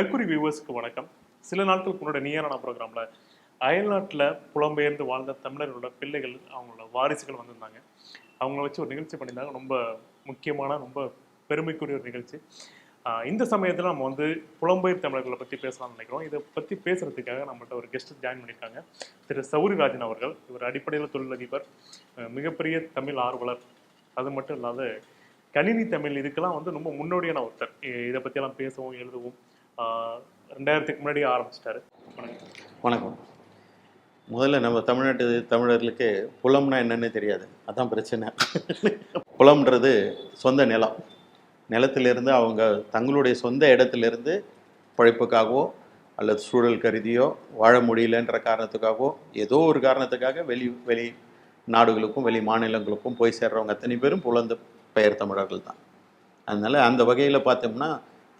Mercury வியூவர்ஸ்க்கு வணக்கம். சில நாட்களுக்கு முன்னாடி நியரான ப்ரோக்ராமில் அயல்நாட்டில் புலம்பெயர்ந்து வாழ்ந்த தமிழர்களோட பிள்ளைகள் அவங்களோட வாரிசுகள் வந்திருந்தாங்க. அவங்கள வச்சு ஒரு நிகழ்ச்சி பண்ணியிருந்தாங்க. ரொம்ப முக்கியமான ரொம்ப பெருமைக்குரிய ஒரு நிகழ்ச்சி. இந்த சமயத்தில் நம்ம வந்து புலம்பெயர் தமிழர்களை பற்றி பேசலாம்னு நினைக்கிறோம். இதை பற்றி பேசுறதுக்காக நம்மள்ட்ட ஒரு கெஸ்ட் ஜாயின் பண்ணியிருக்காங்க. திரு சௌரிராஜன் அவர்கள். இவர் அடிப்படையில் தொழிலதிபர் மிகப்பெரிய தமிழ் ஆர்வலர். அது மட்டும் இல்லாத கணினி தமிழ் இதுக்கெல்லாம் வந்து ரொம்ப முன்னோடியான ஒருத்தர். இதை பற்றியெல்லாம் பேசவும் எழுதவும். ரெண்டாயிரத்துக்கு முன்னாடி ஆரம்பிச்சிட்டாரு. வணக்கம். வணக்கம். முதல்ல நம்ம தமிழ்நாட்டு தமிழர்களுக்கு புலம்னா என்னன்னு தெரியாது. அதான் பிரச்சனை. புலம்ன்றது சொந்த நிலம். நிலத்திலிருந்து அவங்க தங்களுடைய சொந்த இடத்திலிருந்து பழைப்புக்காகவோ அல்லது சூழல் கருதியோ வாழ முடியலன்ற காரணத்துக்காகவோ ஏதோ ஒரு காரணத்துக்காக வெளி வெளி நாடுகளுக்கும் வெளி மாநிலங்களுக்கும் போய் சேர்றவங்க அத்தனை பேரும் புலந்து பெயர் தமிழர்கள் தான். அதனால் அந்த வகையில் பார்த்தோம்னா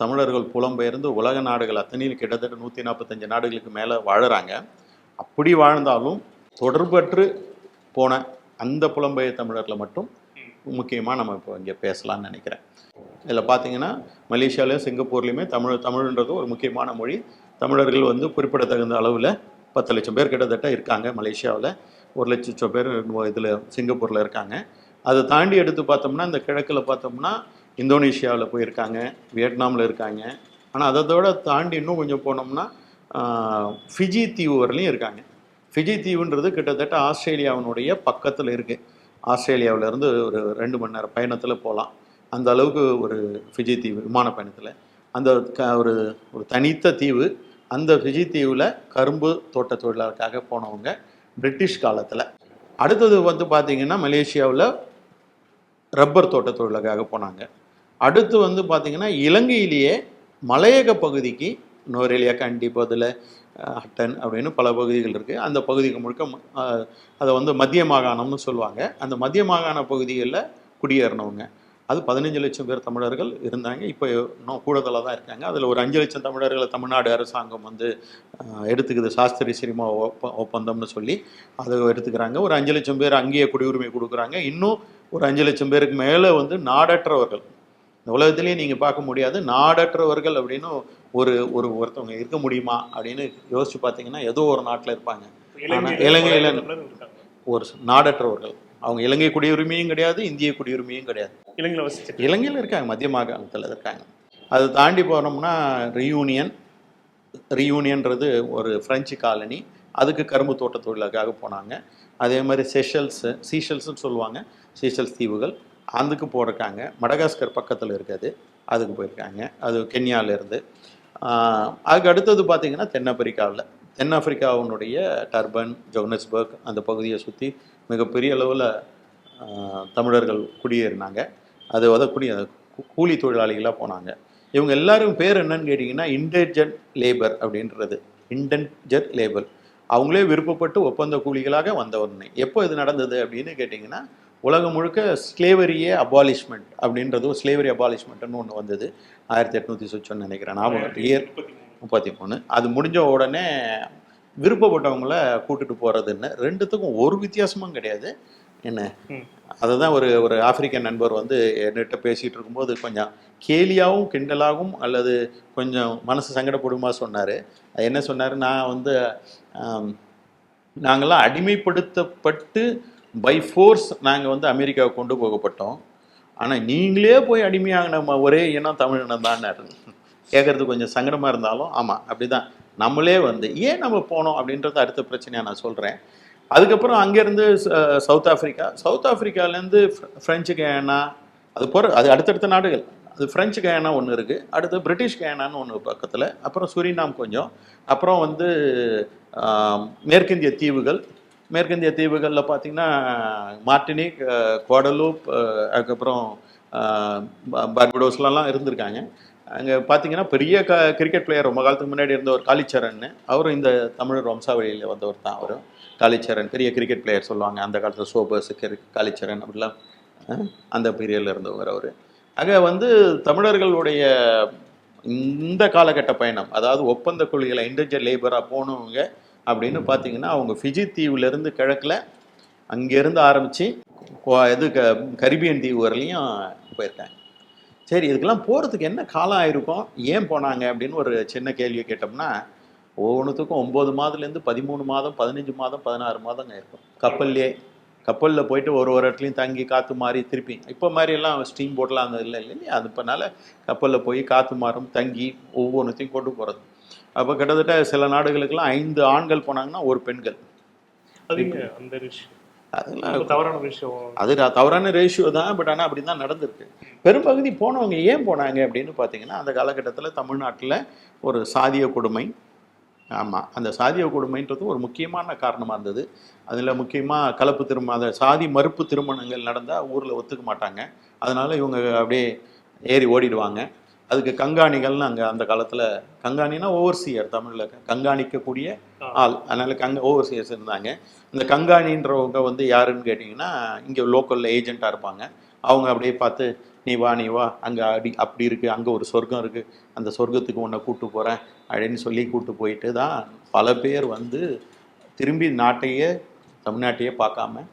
தமிழர்கள் புலம்பெயர்ந்து உலக நாடுகள் அத்தனையில் கிட்டத்தட்ட நூற்றி நாற்பத்தஞ்சு நாடுகளுக்கு மேலே வாழுறாங்க. அப்படி வாழ்ந்தாலும் தொடர்பற்று போன அந்த புலம்பெயர் தமிழர்களை மட்டும் முக்கியமாக நம்ம இப்போ இங்கே பேசலாம்னு நினைக்கிறேன். இதில் பார்த்தீங்கன்னா மலேசியாலையும் சிங்கப்பூர்லேயுமே தமிழ் தமிழ்ன்றது ஒரு முக்கியமான மொழி. தமிழர்கள் வந்து குறிப்பிடத்தகுந்த அளவில் பத்து லட்சம் பேர் கிட்டத்தட்ட இருக்காங்க மலேசியாவில். ஒரு லட்சம் பேர் இதில் சிங்கப்பூரில் இருக்காங்க. அதை தாண்டி எடுத்து பார்த்தோம்னா இந்த கிழக்கில் பார்த்தோம்னா இந்தோனேஷியாவில் போயிருக்காங்க வியட்நாமில் இருக்காங்க. ஆனால் அதோட தாண்டி இன்னும் கொஞ்சம் போனோம்னா ஃபிஜி தீவு வரலையும் இருக்காங்க. ஃபிஜி தீவுன்றது கிட்டத்தட்ட ஆஸ்திரேலியாவினுடைய பக்கத்தில் இருக்குது ஆஸ்திரேலியாவிலேருந்து ஒரு ரெண்டு மணி நேரம் பயணத்தில் போகலாம் அந்த அளவுக்கு ஒரு ஃபிஜி தீவு விமான பயணத்தில். அந்த க ஒரு ஒரு தனித்த தீவு. அந்த ஃபிஜி தீவில் கரும்பு தோட்ட தொழிலாளருக்காக போனவங்க பிரிட்டிஷ் காலத்தில். அடுத்தது வந்து பார்த்திங்கன்னா மலேசியாவில் ரப்பர் தோட்ட தொழிலுக்காக போனாங்க. அடுத்து வந்து பார்த்திங்கன்னா இலங்கையிலேயே மலையக பகுதிக்கு நோரெலியா கண்டி பதில் அட்டன் அப்படின்னு பல பகுதிகள் இருக்குது அந்த பகுதிக்கு முழுக்க அதை வந்து மத்திய மாகாணம்னு சொல்லுவாங்க. அந்த மத்திய மாகாண பகுதிகளில் குடியேறினவங்க. அது பதினஞ்சு லட்சம் பேர் தமிழர்கள் இருந்தாங்க. இப்போ இன்னும் கூடுதலாக தான் இருக்காங்க. அதில் ஒரு அஞ்சு லட்சம் தமிழர்களை தமிழ்நாடு அரசாங்கம் வந்து எடுத்துக்குது. சாஸ்திரி சினிமா ஒப்ப ஒப்பந்தம்னு சொல்லி அதை எடுத்துக்கிறாங்க. ஒரு அஞ்சு லட்சம் பேர் அங்கேயே குடியுரிமை கொடுக்குறாங்க. இன்னும் ஒரு அஞ்சு லட்சம் பேருக்கு மேலே வந்து நாடற்றவர்கள் இந்த உலகத்திலேயே நீங்கள் பார்க்க முடியாது. நாடற்றவர்கள் அப்படின்னு ஒரு ஒரு ஒருத்தவங்க இருக்க முடியுமா அப்படின்னு யோசிச்சு பார்த்தீங்கன்னா ஏதோ ஒரு நாட்டில் இருப்பாங்க. ஆனா இலங்கையில- ஒரு நாடற்றவர்கள். அவங்க இலங்கை குடியுரிமையும் கிடையாது இந்திய குடியுரிமையும் கிடையாது. இலங்கையில் வசிச்சு இலங்கையில் இருக்காங்க மத்திய மாகாணத்தில் இருக்காங்க. அதை தாண்டி போனோம்னா ரியூனியன் ரியூனியன்றது ஒரு ஃப்ரெஞ்சு காலனி அதுக்கு கரும்பு தோட்ட தொழிலுக்காக போனாங்க. அதே மாதிரி செஷல்ஸு சீஷல்ஸ்னு சொல்லுவாங்க. சீஷல்ஸ் தீவுகள். அதுக்கு போயிருக்காங்க மடகாஸ்கர் பக்கத்தில் இருக்குது. அதுக்கு போயிருக்காங்க. அது கென்யாவிலேருந்து அதுக்கு அடுத்தது பார்த்திங்கன்னா தென்னாப்பிரிக்காவில். தென்னாப்பிரிக்காவினுடைய டர்பன் ஜோகனஸ்பர்க் அந்த பகுதியை சுற்றி மிகப்பெரிய அளவில் தமிழர்கள் குடியேறினாங்க. அது உதக்கூடிய கூலி தொழிலாளிகளாக போனாங்க. இவங்க எல்லாரும் பேர் என்னன்னு கேட்டிங்கன்னா இன்டென்ஜென்ட் லேபர் அப்படின்றது. இன்டென்ஜென்ட் லேபர் அவங்களே விருப்பப்பட்டு ஒப்பந்த கூலிகளாக வந்தவொடனே எப்போ இது நடந்தது அப்படின்னு கேட்டிங்கன்னா உலகம் முழுக்க ஸ்லேவரியே அபாலிஷ்மெண்ட் அப்படின்றதும் ஸ்லேவரி அபாலிஷ்மெண்ட்னு ஒன்று வந்தது. ஆயிரத்தி எட்நூற்றி சொச்சோன்னு நினைக்கிறேன் ஞாபகம் இயர் முப்பத்தி மூணு. அது முடிஞ்ச உடனே விருப்பப்பட்டவங்கள கூட்டிட்டு போகிறதுன்னு ரெண்டுத்துக்கும் ஒரு வித்தியாசமும் கிடையாது. என்ன. அதுதான் ஒரு ஒரு ஆப்பிரிக்கன் நண்பர் வந்து என்கிட்ட பேசிகிட்டு இருக்கும்போது கொஞ்சம் கேலியாகவும் கிண்டலாகவும் அல்லது கொஞ்சம் மனசு சங்கடப்படுமா சொன்னார். என்ன சொன்னார்? நான் வந்து ஆம், நாங்கள்லாம் அடிமைப்படுத்தப்பட்டு பை ஃபோர்ஸ் நாங்கள் வந்து அமெரிக்காவை கொண்டு போகப்பட்டோம். ஆனால் நீங்களே போய் அடிமையாகின ஒரே இனம் தமிழினம் தான் கேட்குறது கொஞ்சம் சங்கடமாக இருந்தாலும் ஆமாம் அப்படிதான். நம்மளே வந்து ஏன் நம்ம போனோம் அப்படின்றது அடுத்த பிரச்சனையாக நான் சொல்கிறேன் அதுக்கப்புறம் அங்கேருந்து சவுத் ஆஃப்ரிக்கா. சவுத் ஆஃப்ரிக்காலேருந்து ஃப்ரெஞ்சு கயானா அது போகிற அது அடுத்தடுத்த நாடுகள். அது ஃப்ரெஞ்சு கயானா ஒன்று இருக்குது அடுத்து பிரிட்டிஷ் கயானான்னு ஒன்று பக்கத்தில். அப்புறம் சுரினாம் கொஞ்சம். அப்புறம் வந்து மேற்கிந்திய தீவுகள். மேற்கிந்திய தீவுகளில் பார்த்தீங்கன்னா மார்டினிக் குவாடலூப் அதுக்கப்புறம் ப- பார்படோஸ்லலாம் இருந்திருக்காங்க. அங்கே பார்த்தீங்கன்னா பெரிய க கிரிக்கெட் பிளேயர் ரொம்ப காலத்துக்கு முன்னாடி இருந்த ஒரு காளிச்சரன் அவரும் இந்த தமிழ் வம்சாவளியில் வந்தவர் தான் அவரும் காளிச்சரன் பெரிய கிரிக்கெட் பிளேயர் சொல்லுவாங்க. அந்த காலத்தில் சோபர்ஸ் காளிச்சரன் அப்படிலாம் அந்த பீரியடில் இருந்தவர் அவர். ஆக வந்து தமிழர்களுடைய இந்த காலகட்ட பயணம் அதாவது ஒப்பந்த கொள்கையில் இண்டிவிஜுவல் லேபராக போனவங்க அப்படின்னு பார்த்தீங்கன்னா அவங்க ஃபிஜி தீவுலேருந்து கிழக்கில் அங்கேருந்து ஆரம்பித்து இது க கரிபியன் தீவு வரலையும் போயிருக்காங்க. சரி இதுக்கெல்லாம் போகிறதுக்கு என்ன காலம் ஆயிருக்கும்? ஏன் போனாங்க? அப்படின்னு ஒரு சின்ன கேள்வியை கேட்டோம்னா ஒவ்வொன்றுத்துக்கும் ஒம்பது மாதத்துலேருந்து பதிமூணு மாதம் பதினஞ்சு மாதம் பதினாறு மாதங்க இருக்கும். கப்பல்லே கப்பலில் போயிட்டு ஒரு ஒரு இடத்துலையும் தங்கி காற்று மாறி திருப்பி. இப்போ மாதிரியெல்லாம் ஸ்டீம் போட்டெலாம் அந்த இல்லை இல்லையா? அது இப்போனால கப்பலில் போய் காற்று மாறும் தங்கி ஒவ்வொன்றுத்தையும் கொண்டு போகிறது அப்போ கிட்டத்தட்ட சில நாடுகளுக்கெல்லாம் ஐந்து ஆண்கள் போனாங்கன்னா ஒரு பெண்கள். அந்த விஷயம் அதெல்லாம் தவறான விஷயம் அது தவறான ரேஷியோ தான் பட் ஆனால் அப்படி தான் நடந்திருக்கு. பெரும்பகுதி போனவங்க ஏன் போனாங்க அப்படின்னு பார்த்தீங்கன்னா அந்த காலகட்டத்தில் தமிழ்நாட்டில் ஒரு சாதிய கொடுமை. ஆமாம் அந்த சாதிய கொடுமைன்றது ஒரு முக்கியமான காரணமாக இருந்தது. அதில் முக்கியமாக கலப்பு திருமணம் அந்த சாதி மறுப்பு திருமணங்கள் நடந்தால் ஊரில் ஒத்துக்க மாட்டாங்க. அதனால் இவங்க அப்படியே ஏறி ஓடிடுவாங்க. அதுக்கு கங்காணிகள்னு அங்கே அந்த காலத்தில் கங்காணினா ஓவர்சியர் தமிழில் கண்காணிக்கக்கூடிய ஆ. ஆள். அதனால் கங்க ஓவர்சியர்ஸ் இருந்தாங்க. இந்த கங்காணின்றவங்க வந்து யாருன்னு கேட்டிங்கன்னா இங்கே லோக்கலில் ஏஜெண்ட்டாக இருப்பாங்க. அவங்க அப்படியே பார்த்து நீ வா நீ வா அங்கே அடி அப்படி இருக்குது அங்கே ஒரு சொர்க்கம் இருக்குது அந்த சொர்க்கத்துக்கு உன்னை கூட்டு போகிறேன் அப்படின்னு சொல்லி கூட்டு போயிட்டு தான் பல பேர் வந்து திரும்பி நாட்டையே தமிழ்நாட்டையே பார்க்காம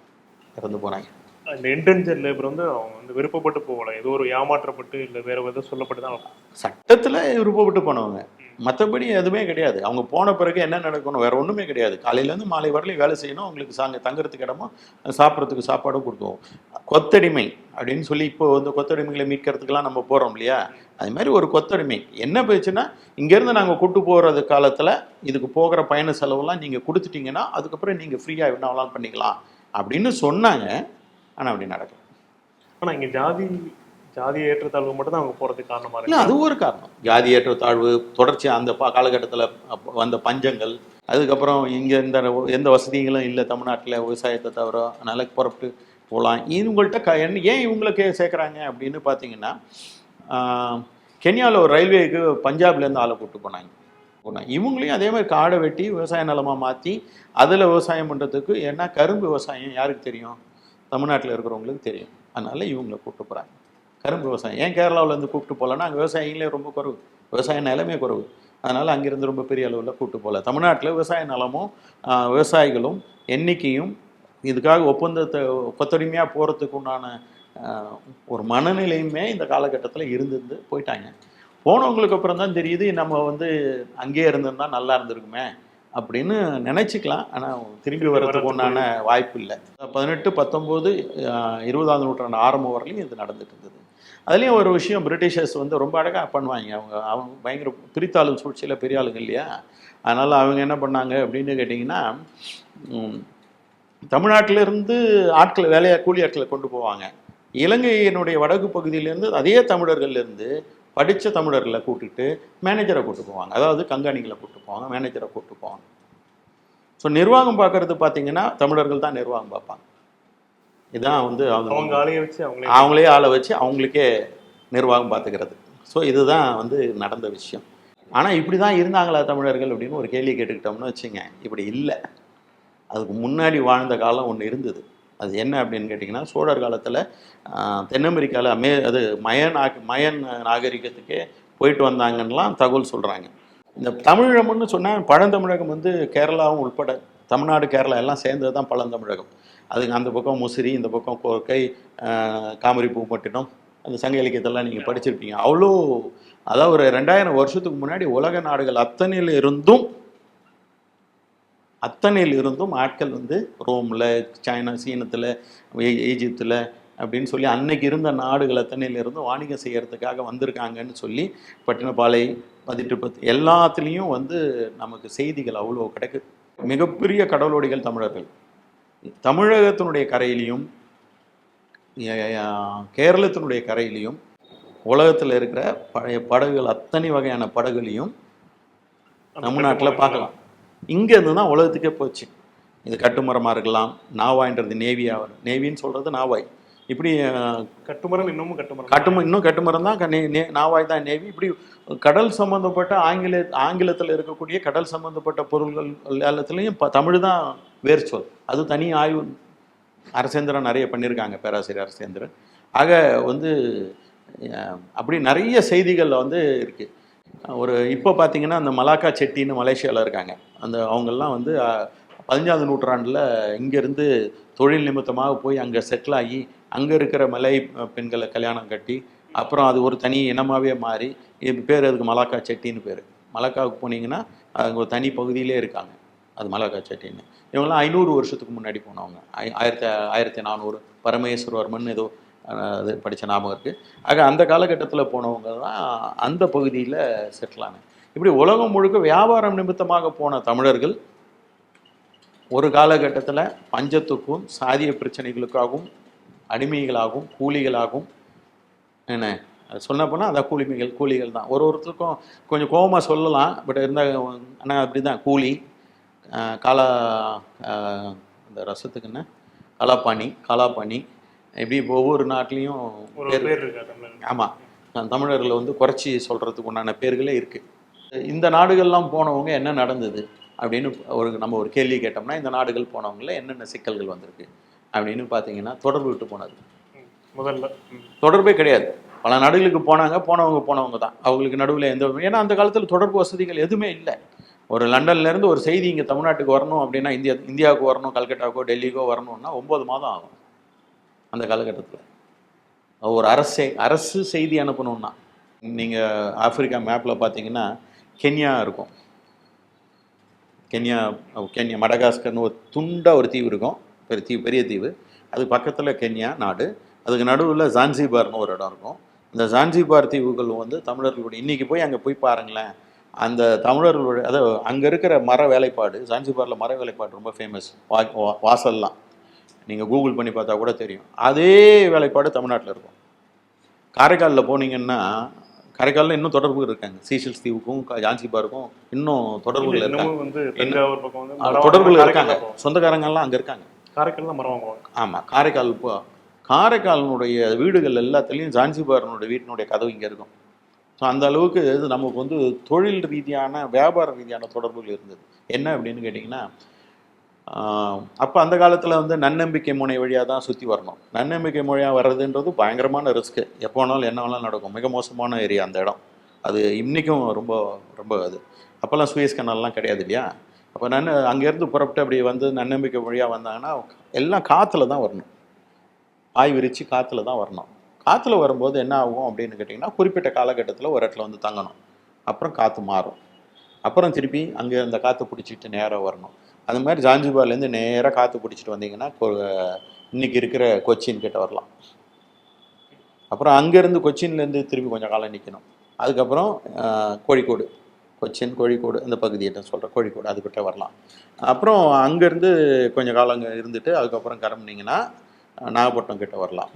இறந்து போகிறாங்க அந்த இன்டென்ஜர் லேபர் வந்து அவங்க வந்து விருப்பப்பட்டு போகல. ஏதோ ஒரு ஏமாற்றப்பட்டு இல்லை வேற ஏதோ சொல்லப்பட்டு தான் சட்டத்தில் விருப்பப்பட்டு போனவங்க. மற்றபடி எதுவுமே கிடையாது. அவங்க போன பிறகு என்ன நடக்கணும்? வேற ஒன்றுமே கிடையாது. காலையிலேருந்து மாலை வரலையும் வேலை செய்யணும். அவங்களுக்கு சாங்க தங்குறதுக்கு இடமும் சாப்பிட்றதுக்கு சாப்பாடும் கொடுத்தோம். கொத்தடிமை அப்படின்னு சொல்லி இப்போ வந்து கொத்தடிமைகளை மீட்கிறதுக்கெல்லாம் நம்ம போகிறோம் இல்லையா? அது மாதிரி ஒரு கொத்தடிமை. என்ன போயிடுச்சுன்னா இங்கேருந்து நாங்கள் கூட்டு போகிறது காலத்தில் இதுக்கு போகிற பயண செலவுலாம் நீங்கள் கொடுத்துட்டீங்கன்னா அதுக்கப்புறம் நீங்கள் ஃப்ரீயாக வேணாலும் பண்ணிக்கலாம் அப்படின்னு சொன்னாங்க. ஆனால் அப்படி நடக்கல. ஆனா இங்க ஜாதி ஜாதி ஏற்றத்தாழ்வு மட்டும் தான் அவங்க போறதுக்கு காரணமா இல்லை அது ஒரு காரணம். ஜாதி ஏற்ற தாழ்வு தொடர்ச்சி அந்த காலகட்டத்தில் வந்த பஞ்சங்கள் அதுக்கப்புறம் இங்கே இந்த எந்த வசதிகளும் இல்லை தமிழ்நாட்டில் விவசாயத்தை தவிர அதனால் புறப்பட்டு போகலாம் இவங்கள்ட்ட க என்ன ஏன் இவங்களுக்கு சேர்க்குறாங்க அப்படின்னு பார்த்தீங்கன்னா கென்யாவில் ஒரு ரயில்வேக்கு பஞ்சாப்லேருந்து ஆளை கூப்பிட்டு போனாங்க. போனாங்க. இவங்களையும் அதே மாதிரி காடை வெட்டி விவசாய நிலமாக மாற்றி அதில் விவசாயம் பண்ணுறதுக்கு ஏன்னா கரும்பு விவசாயம் யாருக்கு தெரியும்? தமிழ்நாட்டில் இருக்கிறவங்களுக்கு தெரியும். அதனால் இவங்களை கூப்பிட்டு போகிறாங்க கரும்பு விவசாயம். ஏன் கேரளாவிலேருந்து கூப்பிட்டு போகலன்னா அங்கே விவசாயிகளே ரொம்ப குறைவு. விவசாய நிலமே குறைவு. அதனால் அங்கேருந்து ரொம்ப பெரிய அளவில் கூப்பிட்டு போகல. தமிழ்நாட்டில் விவசாய நிலமும் விவசாயிகளும் எண்ணிக்கையும் இதுக்காக ஒப்பந்தத்தை கொத்தடிமையாக போகிறதுக்கு உண்டான ஒரு மனநிலையுமே இந்த காலகட்டத்தில் இருந்திருந்து போயிட்டாங்க. போனவங்களுக்கு அப்புறம் தான் தெரியுது நம்ம வந்து அங்கேயே இருந்திருந்தால் நல்லா இருந்திருக்குமே. அப்படின்னு நினச்சிக்கலாம். ஆனால் திரும்பி வர்றதுக்கு உண்டான வாய்ப்பு இல்லை பதினெட்டு பத்தொம்போது இருபதாம் நூற்றாண்டு ஆரம்பம் வரலையும் இது நடந்துட்டு இருந்தது. அதுலேயும் ஒரு விஷயம் பிரிட்டிஷர்ஸ் வந்து ரொம்ப அழகாக பண்ணுவாங்க. அவங்க அவங்க பயங்கர பிரித்தாளும் சூழ்ச்சியில் பெரிய ஆளுங்க இல்லையா? அதனால் அவங்க என்ன பண்ணாங்க அப்படின்னு கேட்டிங்கன்னா தமிழ்நாட்டிலிருந்து ஆட்களை வேலையை கூலி ஆட்களை கொண்டு போவாங்க. இலங்கையினுடைய வடக்கு பகுதியிலேருந்து அதே தமிழர்கள்லேருந்து படித்த தமிழர்களை கூட்டிட்டு மேனேஜரை கூட்டு போவாங்க. அதாவது கண்காணிகளை கூட்டு போவாங்க மேனேஜரை கூட்டு போவாங்க. ஸோ நிர்வாகம் பார்க்கறது பார்த்தீங்கன்னா தமிழர்கள் தான் நிர்வாகம் பார்ப்பாங்க. இதான் வந்து அவங்க அவங்க ஆளைய வச்சு அவங்களே அவங்களே ஆளை வச்சு அவங்களுக்கே நிர்வாகம் பார்த்துக்கிறது. ஸோ இதுதான் வந்து நடந்த விஷயம். ஆனால் இப்படி தான் இருந்தாங்களா தமிழர்கள் அப்படின்னு ஒரு கேள்வி கேட்டுக்கிட்டோம்னு வச்சுங்க இப்படி இல்லை. அதுக்கு முன்னாடி வாழ்ந்த காலம் ஒன்று இருந்தது. அது என்ன அப்படின்னு கேட்டிங்கன்னா சோழர் காலத்தில் தென் அமெரிக்காவில் அமே அது மயன் நாக மயன் நாகரிகத்துக்கே போயிட்டு வந்தாங்கன்னெலாம் தகவல் சொல்கிறாங்க இந்த தமிழகம்னு சொன்னால் பழந்தமிழகம் வந்து கேரளாவும் உள்பட தமிழ்நாடு கேரளா எல்லாம் சேர்ந்தது தான் பழந்தமிழகம். அதுக்கு அந்த பக்கம் முசிறி இந்த பக்கம் கோர்க்கை காமரி பூம்பட்டினம் அந்த சங்க இலக்கியத்தெல்லாம் நீங்கள் படிச்சிருப்பீங்க. அவ்வளோ அதாவது ஒரு ரெண்டாயிரம் வருஷத்துக்கு முன்னாடி உலக நாடுகள் அத்தனையில் இருந்தும் அத்தனையில் இருந்தும் ஆட்கள் வந்து ரோமில் சைனா சீனத்தில் ஈஜிப்தில் அப்படின்னு சொல்லி அன்னைக்கு இருந்த நாடுகள் அத்தனையில் இருந்தும் வாணிகம் செய்யறதுக்காக வந்திருக்காங்கன்னு சொல்லி பட்டினப்பாலை பதிட்டு பத்து எல்லாத்துலேயும் வந்து நமக்கு செய்திகள் அவ்வளோ கிடைக்கு மிகப்பெரிய கடலோடிகள் தமிழர்கள். தமிழகத்தினுடைய கரையிலையும் கேரளத்தினுடைய கரையிலையும் உலகத்தில் இருக்கிற பழைய படகுகள் அத்தனை வகையான படகுலையும் தமிழ்நாட்டில் பார்க்கலாம். இங்கேருந்து தான் உலகத்துக்கே போச்சு. இது கட்டுமரமாக இருக்கலாம் நாவாய்ன்றது நேவியாக நேவின்னு சொல்கிறது நாவாய். இப்படி கட்டுமரம் இன்னமும் கட்டுமரம். கட்டும இன்னும் கட்டுமரம் தான் நாவாய் தான் நேவி இப்படி கடல் சம்பந்தப்பட்ட ஆங்கில ஆங்கிலத்தில் இருக்கக்கூடிய கடல் சம்பந்தப்பட்ட பொருள்கள் எல்லாத்துலேயும் இப்போ தமிழ் தான் வேர் சொல். அது தனி ஆய்வு அரசேந்திரன் நிறைய பண்ணியிருக்காங்க பேராசிரியர் அரசேந்திரன். ஆக வந்து அப்படி நிறைய செய்திகளில் வந்து இருக்குது ஒரு இப்போ பார்த்தீங்கன்னா அந்த மலாக்கா செட்டின்னு மலேசியாவில் இருக்காங்க. அந்த அவங்கெல்லாம் வந்து பதினஞ்சாவது நூற்றாண்டில் இங்கேருந்து தொழில் நிமித்தமாக போய் அங்கே செட்டில் ஆகி அங்கே இருக்கிற மலை பெண்களை கல்யாணம் கட்டி அப்புறம் அது ஒரு தனி இனமாகவே மாறி இது பேர் அதுக்கு மலாக்கா செட்டின்னு பேர். மலாக்காவுக்கு போனீங்கன்னா அங்கே ஒரு தனி பகுதியிலே இருக்காங்க. அது மலாக்கா செட்டின்னு. இவங்கெல்லாம் ஐநூறு வருஷத்துக்கு முன்னாடி போனவங்க. ஆயிரத்தி ஆயிரத்தி நானூறு பரமேஸ்வரவர்மன் ஏதோ அது படித்த ஞாபகம் இருக்குது ஆக அந்த காலகட்டத்தில் போனவங்க தான் அந்த பகுதியில் செட்டில் ஆனாங்க இப்படி உலகம் முழுக்க வியாபாரம் நிமித்தமாக போன தமிழர்கள் ஒரு காலகட்டத்தில் பஞ்சத்துக்கும் சாதிய பிரச்சனைகளுக்காகவும் அடிமைகளாகவும் கூலிகளாகவும் என்ன? சொன்னப்போனால் அதான் கூலிமைகள் கூலிகள் தான். ஒரு ஒருத்தருக்கும் கொஞ்சம் கோபமாக சொல்லலாம் பட் இருந்தால் ஆனால் அப்படி தான் கூலி ஆஹ் காலா இந்த ரசத்துக்கு என்ன? காலாப்பாணி காலாப்பாணி இப்படி ஒவ்வொரு நாட்டிலையும் பேர் ஆமாம் தமிழர்களை வந்து குறைச்சி சொல்கிறதுக்கு உண்டான பேர்களே இருக்குது இந்த நாடுகள்லாம் போனவங்க என்ன நடந்தது அப்படின்னு ஒரு நம்ம ஒரு கேள்வி கேட்டோம்னா இந்த நாடுகள் போனவங்கள என்னென்ன சிக்கல்கள் வந்திருக்கு அப்படின்னு பார்த்தீங்கன்னா தொடர்பு விட்டு போனது. முதல்ல. தொடர்பே கிடையாது. பல நாடுகளுக்கு போனாங்க போனவங்க போனவங்க தான். அவங்களுக்கு நடுவில் எந்த ஏன்னா அந்த காலத்தில் தொடர்பு வசதிகள் எதுவுமே இல்லை. ஒரு லண்டன்ல இருந்து ஒரு செய்தி இங்கே தமிழ்நாட்டுக்கு வரணும் அப்படின்னா இந்தியா இந்தியாவுக்கு வரணும் கல்கட்டாக்கோ டெல்லிக்கோ வரணும்னா ஒம்பது மாதம் ஆகும். அந்த காலகட்டத்தில். ஒரு அரசே அரசு செய்தி அனுப்பணும்னா. நீங்கள் ஆப்பிரிக்கா மேப்பில் பார்த்தீங்கன்னா கென்யா இருக்கும். கென்யா கென்யா மடகாஸ்கர்னு ஒரு துண்டாக ஒரு தீவு இருக்கும். பெரிய தீவு பெரிய தீவு. அது பக்கத்தில் கென்யா நாடு. அதுக்கு நடுவில் ஜான்சிபார்னு ஒரு இடம் இருக்கும். அந்த ஜான்சிபார் தீவுகள் வந்து தமிழர்களுடைய இன்றைக்கி போய் அங்கே போய் பாருங்களேன். அந்த தமிழர்களுடைய அதாவது அங்கே இருக்கிற மர வேலைப்பாடு ஜான்சிபாரில் மர வேலைப்பாடு ரொம்ப ஃபேமஸ் வா வா- வாசல்லாம். நீங்கள் கூகுள் பண்ணி பார்த்தா கூட தெரியும். அதே வேலைப்பாடு தமிழ்நாட்டில் இருக்கும். காரைக்காலில் போனீங்கன்னா காரைக்காலில் இன்னும் தொடர்பு இருக்காங்க. சீஷல்ஸ் தீவுக்கும் ஜான்சிபாருக்கும் இன்னும் தொடர்புகள் இருக்காங்க. வாங்க இருக்காங்க. சொந்தக்காரங்கெல்லாம் அங்கே இருக்காங்க. காரைக்கால் மரம் வாங்குவாங்க ஆமாம் காரைக்கால் போ காரைக்காலினுடைய வீடுகள் எல்லாத்துலேயும் ஜான்சிபாரனுடைய வீட்டினுடைய கதவு இங்கே இருக்கும். ஸோ அந்த அளவுக்கு நமக்கு வந்து தொழில் ரீதியான வியாபார ரீதியான தொடர்புகள் இருந்தது. என்ன அப்படின்னு கேட்டிங்கன்னா அப்போ அந்த காலத்தில் வந்து நன்னம்பிக்கை முனை வழியாக தான் சுற்றி வரணும். நன்னம்பிக்கை மொழியாக வர்றதுன்றது பயங்கரமான ரிஸ்க்கு எப்போ வேணாலும் என்ன வேணாலும் நடக்கும். மிக மோசமான ஏரியா அந்த இடம். அது இன்றைக்கும் ரொம்ப ரொம்ப அது. அப்போல்லாம் சுயஸ் கனால்லாம் கிடையாது இல்லையா? அப்போ நன் அங்கேருந்து புறப்பட்டு அப்படி வந்து நன்னம்பிக்கை மொழியாக வந்தாங்கன்னா எல்லாம் காற்றுல தான் வரணும். ஆய் விரித்து காற்றுல தான் வரணும். காற்றுல வரும்போது என்ன ஆகும் அப்படின்னு கேட்டிங்கன்னா குறிப்பிட்ட காலகட்டத்தில் ஒரு இடத்துல வந்து தங்கணும். அப்புறம் காற்று மாறும். அப்புறம் திருப்பி அங்கே அந்த காற்று பிடிச்சிட்டு நேராக வரணும். அது மாதிரி ஜான்சிபார்லேருந்து நேராக காற்று பிடிச்சிட்டு வந்தீங்கன்னா இன்னைக்கு இருக்கிற கொச்சின் கிட்ட வரலாம். அப்புறம் அங்கேருந்து கொச்சின்லேருந்து திரும்பி கொஞ்சம் காலம் நிற்கணும் அதுக்கப்புறம் கோழிக்கோடு. கொச்சின் கோழிக்கோடு அந்த பகுதியை சொல்கிறேன் கோழிக்கோடு அதுக்கிட்ட வரலாம். அப்புறம் அங்கேருந்து கொஞ்சம் காலம் அங்கே இருந்துட்டு அதுக்கப்புறம் கிளம்புனீங்கன்னா நாகப்பட்டினம் கிட்ட வரலாம்.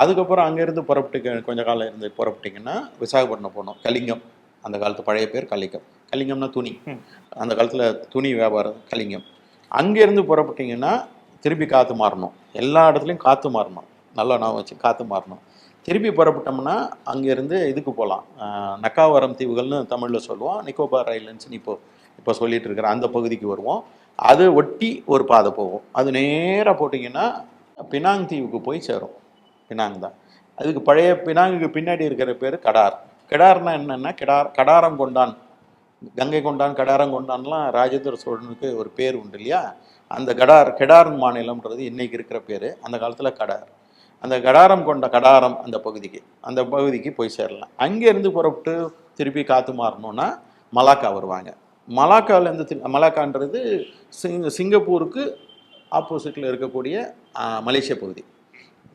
அதுக்கப்புறம் அங்கேருந்து புறப்பட்டு கொஞ்சம் காலம் இருந்து புறப்பட்டிங்கன்னா விசாகப்பட்டினம் போகணும். கலிங்கம். அந்த காலத்து பழைய பேர் கலிங்கம். கலிங்கம்னா துணி. அந்த காலத்தில் துணி வியாபாரம் கலிங்கம். அங்கேருந்து புறப்பட்டீங்கன்னா திருப்பி காற்று மாறணும். எல்லா இடத்துலையும் காற்று மாறணும். நல்லா நான் வச்சு காற்று மாறணும். திருப்பி புறப்பட்டோம்னா அங்கேருந்து இதுக்கு போகலாம். நக்காவரம் தீவுகள்னு தமிழில் சொல்லுவோம். நிக்கோபார் ஐலண்ட்ஸ்னு இப்போ இப்போ சொல்லிட்டு இருக்கிற அந்த பகுதிக்கு வருவோம். அது ஒட்டி ஒரு பாதை போகும். அது நேராக போட்டிங்கன்னா பினாங் தீவுக்கு போய் சேரும். பினாங் தான். அதுக்கு பழைய பினாங்குக்கு பின்னாடி இருக்கிற பேர் கடார். கடார்னா என்னன்னா கடார் கடாரம் கொண்டான். கங்கை கொண்டான் கடாரம் கொண்டான்லாம் ராஜேந்திர சோழனுக்கு ஒரு பேர் உண்டு இல்லையா? அந்த கடார் கெடார் மாநிலம்ன்றது இன்னைக்கு இருக்கிற பேர். அந்த காலத்தில் கடார். அந்த கடாரம் கொண்ட கடாரம் அந்த பகுதிக்கு அந்த பகுதிக்கு போய் சேரலாம். அங்கேருந்து புறப்பட்டு திருப்பி காற்று மாறணும்னா மலாக்கா வருவாங்க. மலாக்காவிலேருந்து திரு மலாக்கான்றது சிங் சிங்கப்பூருக்கு ஆப்போசிட்டில் இருக்கக்கூடிய மலேசிய பகுதி.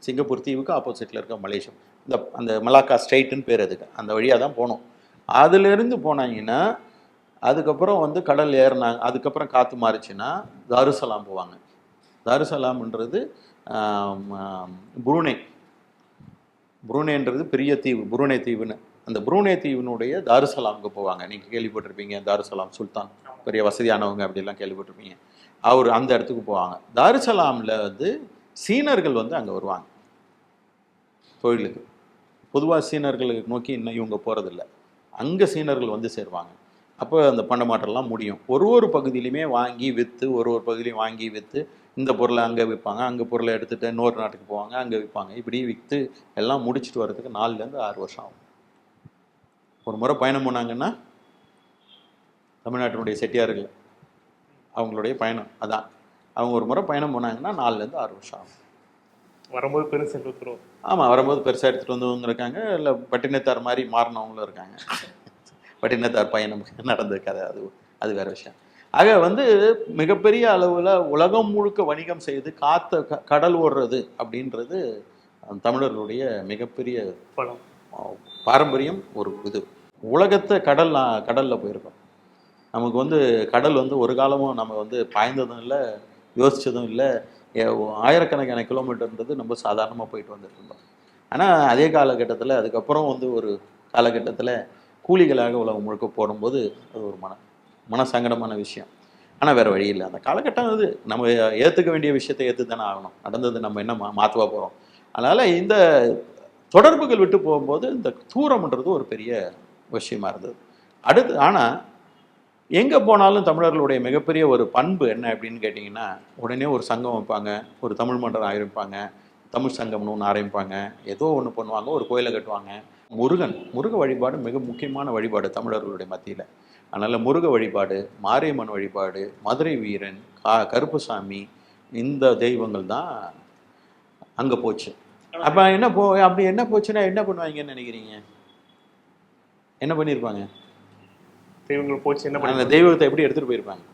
சிங்கப்பூர் தீவுக்கு ஆப்போசிட்டில் இருக்க மலேசியா. இந்த அந்த மலாக்கா ஸ்ட்ரைட்டுன்னு பேர் அதுக்கு. அந்த வழியாக தான் போகணும். அதுலேருந்து போனாங்கன்னா அதுக்கப்புறம் வந்து கடல் ஏறினாங்க. அதுக்கப்புறம் காற்று மாறுச்சுன்னா தாருசலாம் போவாங்க. தாருசலாம்ன்றது புரூனே. புரூனேன்றது பெரிய தீவு புரூனே தீவுன்னு. அந்த புரூனே தீவினுடைய தாருசலாமுக்கு போவாங்க. நீங்கள் கேள்விப்பட்டிருப்பீங்க தாருசலாம் சுல்தான். பெரிய வசதியானவங்க அப்படிலாம் கேள்விப்பட்டிருப்பீங்க. அவர் அந்த இடத்துக்கு போவாங்க. தாருசலாமில் வந்து சீனர்கள் வந்து அங்கே வருவாங்க. தொழிலுக்கு. பொதுவாக சீனர்களுக்கு நோக்கி இன்னும் இவங்க போகிறதில்ல அங்கே சீனர்கள் வந்து சேருவாங்க. அப்போ அந்த பண்டமாற்றம்லாம் முடியும். ஒரு ஒரு பகுதியிலையுமே வாங்கி விற்று ஒரு ஒரு பகுதியிலையும் வாங்கி விற்று இந்த பொருளை அங்கே விற்பாங்க அங்கே பொருளை எடுத்துகிட்டு இன்னொரு நாட்டுக்கு போவாங்க அங்கே விற்பாங்க. இப்படி விற்று எல்லாம் முடிச்சுட்டு வர்றதுக்கு நாலுலேருந்து ஆறு வருஷம் ஆகும். ஒரு முறை பயணம் போனாங்கன்னா தமிழ்நாட்டினுடைய செட்டியார்கள் அவங்களுடைய பயணம். அதான். அவங்க ஒரு முறை பயணம் போனாங்கன்னா நாலுலேருந்து ஆறு வருஷம் ஆகும். வரும்போது பெரும் செல்வத்துறோம் ஆமாம் வரும்போது பெருசாக எடுத்துகிட்டு வந்தவங்க இருக்காங்க இல்லை பட்டினத்தார் மாதிரி மாறினவங்களும் இருக்காங்க. பட்டினத்தார் பயணம் நடந்த கதை அது அது வேற விஷயம். ஆக வந்து மிகப்பெரிய அளவில் உலகம் முழுக்க வணிகம் செய்து காத்த க- கடல் ஓடுறது அப்படின்றது தமிழர்களுடைய மிகப்பெரிய பலம். பாரம்பரியம் ஒரு இது. உலகத்தை கடல் கடலில் போயிருக்கோம். நமக்கு வந்து கடல் வந்து ஒரு காலமும் நம்ம வந்து பாய்ந்ததும் இல்லை யோசிச்சதும் இல்லை. ஆயிரக்கணக்கான கிலோமீட்டர்ன்றது நம்ம சாதாரணமாக போயிட்டு வந்துட்டு இருந்தோம். ஆனால் அதே காலகட்டத்தில் அதுக்கப்புறம் வந்து ஒரு காலகட்டத்தில் கூலிகளாக உலகம் முழுக்க போடும்போது அது ஒரு மன மனசங்கடமான விஷயம். ஆனால் வேறு வழி இல்லை. அந்த காலகட்டம் அது. நம்ம ஏற்றுக்க வேண்டிய விஷயத்தை ஏற்று தானே ஆகணும். நடந்தது நம்ம என்ன மா மாற்றுவா போகிறோம் அதனால் இந்த தொடர்புகள் விட்டு போகும்போது இந்த தூரம்ன்றது ஒரு பெரிய விஷயமா இருந்தது. அடுத்து ஆனால் எங்கே போனாலும் தமிழர்களுடைய மிகப்பெரிய ஒரு பண்பு என்ன அப்படின்னு கேட்டிங்கன்னா உடனே ஒரு சங்கம் வைப்பாங்க ஒரு தமிழ் மன்றம் ஆரம்பிப்பாங்க தமிழ் சங்கம்னு ஒன்று ஆரம்பிப்பாங்க ஏதோ ஒன்று பண்ணுவாங்க ஒரு கோயிலை கட்டுவாங்க முருகன் முருக வழிபாடு மிக முக்கியமான வழிபாடு தமிழர்களுடைய மத்தியில். அதனால் முருக வழிபாடு மாரியம்மன் வழிபாடு மதுரை வீரன் கா கருப்புசாமி இந்த தெய்வங்கள் தான் அங்கே போச்சு. அப்போ என்ன போ அப்படி என்ன போச்சுன்னா என்ன பண்ணுவாங்கன்னு நினைக்கிறீங்க? என்ன பண்ணியிருப்பாங்க தெய்வங்கள் போச்சு என்ன அந்த தெய்வத்தை எப்படி எடுத்துகிட்டு போயிருப்பாங்க?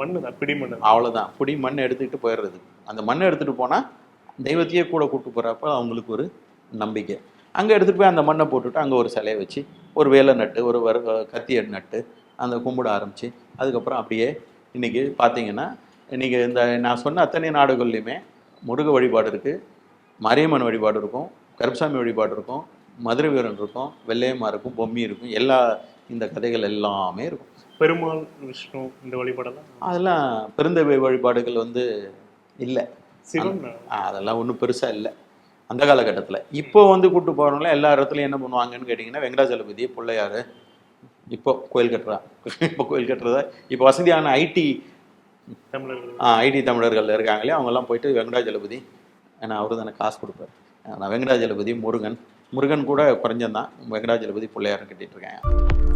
மண்ணு தான் பிடி மண்ணு அவ்வளோதான் புடி மண் எடுத்துக்கிட்டு போயிடுறது. அந்த மண்ணை எடுத்துகிட்டு போனால் தெய்வத்தையே கூட கூட்டு போகிறப்ப அவங்களுக்கு ஒரு நம்பிக்கை. அங்கே எடுத்துகிட்டு போய் அந்த மண்ணை போட்டுட்டு அங்கே ஒரு சிலையை வச்சு ஒரு வேலை நட்டு ஒரு வரு கத்தியை நட்டு அந்த கும்பிட ஆரம்பித்து அதுக்கப்புறம் அப்படியே இன்றைக்கி பார்த்தீங்கன்னா இன்றைக்கி இந்த நான் சொன்ன அத்தனை நாடுகள்லையுமே முருக வழிபாடு இருக்குது மாரியம்மன் வழிபாடு இருக்கும் கருப்பசாமி வழிபாடு இருக்கும் மதுரை வீரன் இருக்கும் வெள்ளையம்மா இருக்கும் பொம்மி இருக்கும் எல்லா இந்த கதைகள் எல்லாமே இருக்கும். பெருமாள் விஷ்ணு இந்த வழிபாடெல்லாம்? அதெல்லாம் பெருந்தெய்வ வழிபாடுகள் வந்து இல்லை. அதெல்லாம் ஒன்றும் பெருசாக இல்லை. அந்த காலகட்டத்தில். இப்போ வந்து கூட்டு போகிறவங்களாம் எல்லா இடத்துலையும் என்ன பண்ணுவாங்கன்னு கேட்டிங்கன்னா வெங்கடாஜலபதி பிள்ளையார் இப்போ கோயில் கட்டுறா இப்போ கோயில் கட்டுறதா இப்போ வசதியான ஐடி தமிழர்கள். ஐடி தமிழர்கள் இருக்காங்களே அவங்கெல்லாம் போயிட்டு வெங்கடாஜலபதி ஏன்னா அவரு தானே காசு கொடுப்பாரு. நான் வெங்கடாஜலபதி முருகன் முருகன் கூட குறைஞ்சந்தான் வெங்கடாஜலபதி பிள்ளையார் கட்டிட்டு இருக்கேன்